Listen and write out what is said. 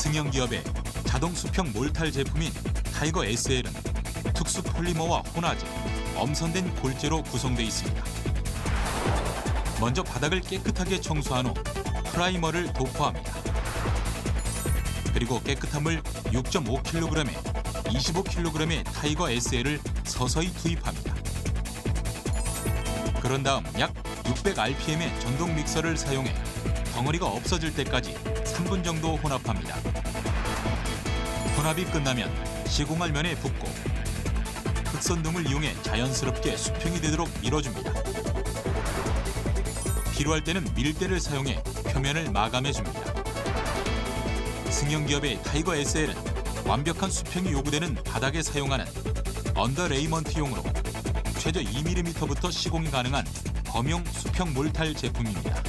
승용기업의 자동 수평 몰탈 제품인 타이거 SL은 특수 폴리머와 혼화제, 엄선된 골재로 구성되어 있습니다. 먼저 바닥을 깨끗하게 청소한 후 프라이머를 도포합니다. 그리고 깨끗한 물 6.5kg에 25kg의 타이거 SL을 서서히 투입합니다. 그런 다음 약 600rpm의 전동 믹서를 사용해 덩어리가 없어질 때까지 3분 정도 혼합합니다. 혼합이 끝나면 시공할 면에 붓고 흑선 등을 이용해 자연스럽게 수평이 되도록 밀어줍니다. 필요할 때는 밀대를 사용해 표면을 마감해줍니다. 승용기업의 타이거 SL은 완벽한 수평이 요구되는 바닥에 사용하는 언더 레이먼트용으로 최저 2mm부터 시공이 가능한 검용 수평 몰탈 제품입니다.